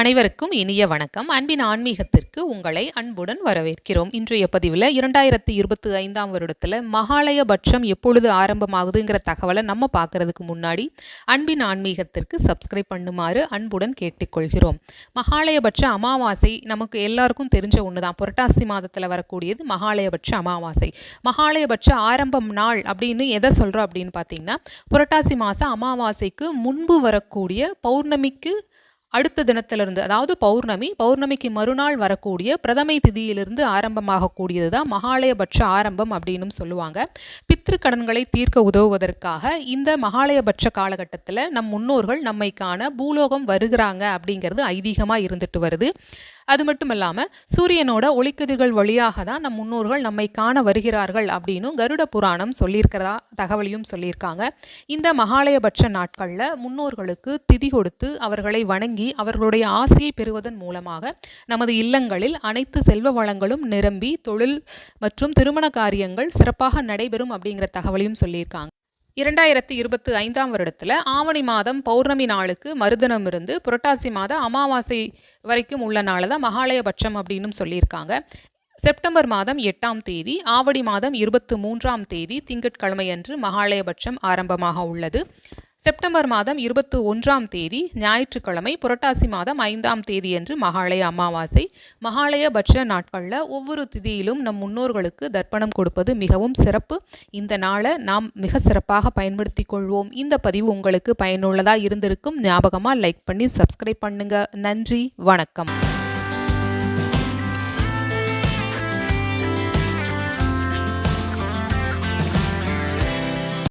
அனைவருக்கும் இனிய வணக்கம். அன்பின் ஆன்மீகத்திற்கு உங்களை அன்புடன் வரவேற்கிறோம். இன்றைய பதிவில் இரண்டாயிரத்தி இருபத்தி ஐந்தாம் வருடத்தில் மகாலயபட்சம் எப்பொழுது ஆரம்பமாகுதுங்கிற தகவலை நம்ம பார்க்கறதுக்கு முன்னாடி அன்பின் ஆன்மீகத்திற்கு சப்ஸ்கிரைப் பண்ணுமாறு அன்புடன் கேட்டுக்கொள்கிறோம். மகாலயபட்ச அமாவாசை நமக்கு எல்லாருக்கும் தெரிஞ்ச ஒன்று தான் புரட்டாசி மாதத்தில் வரக்கூடியது மகாலயபட்ச அமாவாசை. மகாலயபட்ச ஆரம்பம் நாள் அப்படின்னு எதை சொல்கிறோம் அப்படின்னு பார்த்தீங்கன்னா புரட்டாசி மாதம் அமாவாசைக்கு முன்பு வரக்கூடிய பௌர்ணமிக்கு அடுத்த தினத்திலிருந்து அதாவது பௌர்ணமி பௌர்ணமிக்கு மறுநாள் வரக்கூடிய பிரதமை திதியிலிருந்து ஆரம்பமாகக்கூடியது தான் மகாலயபட்ச ஆரம்பம் அப்படின்னு சொல்லுவாங்க. பித்திருக்கடன்களை தீர்க்க உதவுவதற்காக இந்த மகாலயபட்ச காலகட்டத்தில் நம் முன்னோர்கள் நம்மை காண பூலோகம் வருகிறாங்க அப்படிங்கிறது ஐதீகமாக இருந்துட்டு வருது. அது மட்டும் இல்லாமல் சூரியனோட ஒளிக்கதிர்கள் வழியாக தான் நம் முன்னோர்கள் நம்மை காண வருகிறார்கள் அப்படின்னு கருட புராணம் சொல்லியிருக்கிறதா தகவலையும் சொல்லியிருக்காங்க. இந்த மகாலயபட்ச நாட்களில் முன்னோர்களுக்கு திதி கொடுத்து அவர்களை வணங்கி அவர்களுடைய ஆசையை பெறுவதன் மூலமாக நமது இல்லங்களில் அனைத்து செல்வ வளங்களும் நிரம்பி தொழில் மற்றும் திருமண காரியங்கள் சிறப்பாக நடைபெறும் அப்படிங்கிற தகவலையும் சொல்லியிருக்காங்க. இரண்டாயிரத்தி இருபத்தி ஐந்தாம் வருடத்தில் ஆவணி மாதம் பௌர்ணமி நாளுக்கு மருதனம் இருந்து புரட்டாசி மாதம் அமாவாசை வரைக்கும் உள்ள நாள் தான் மகாலயபட்சம் அப்படின்னு சொல்லியிருக்காங்க. செப்டம்பர் மாதம் எட்டாம் தேதி ஆவடி மாதம் இருபத்து மூன்றாம் தேதி திங்கட்கிழமை அன்று மகாலயபட்சம் ஆரம்பமாக உள்ளது. செப்டம்பர் மாதம் இருபத்தி ஒன்றாம் தேதி ஞாயிற்றுக்கிழமை புரட்டாசி மாதம் ஐந்தாம் தேதி என்று மகாலய அமாவாசை மகாலய பட்ச நாட்களில் ஒவ்வொரு திதியிலும் நம் முன்னோர்களுக்கு தர்ப்பணம் கொடுப்பது மிகவும் சிறப்பு. இந்த நாளை நாம் மிக சிறப்பாக பயன்படுத்தி கொள்வோம். இந்த பதிவு உங்களுக்கு பயனுள்ளதாக இருந்திருக்கும் ஞாபகமாக லைக் பண்ணி சப்ஸ்கிரைப் பண்ணுங்கள் நன்றி வணக்கம்.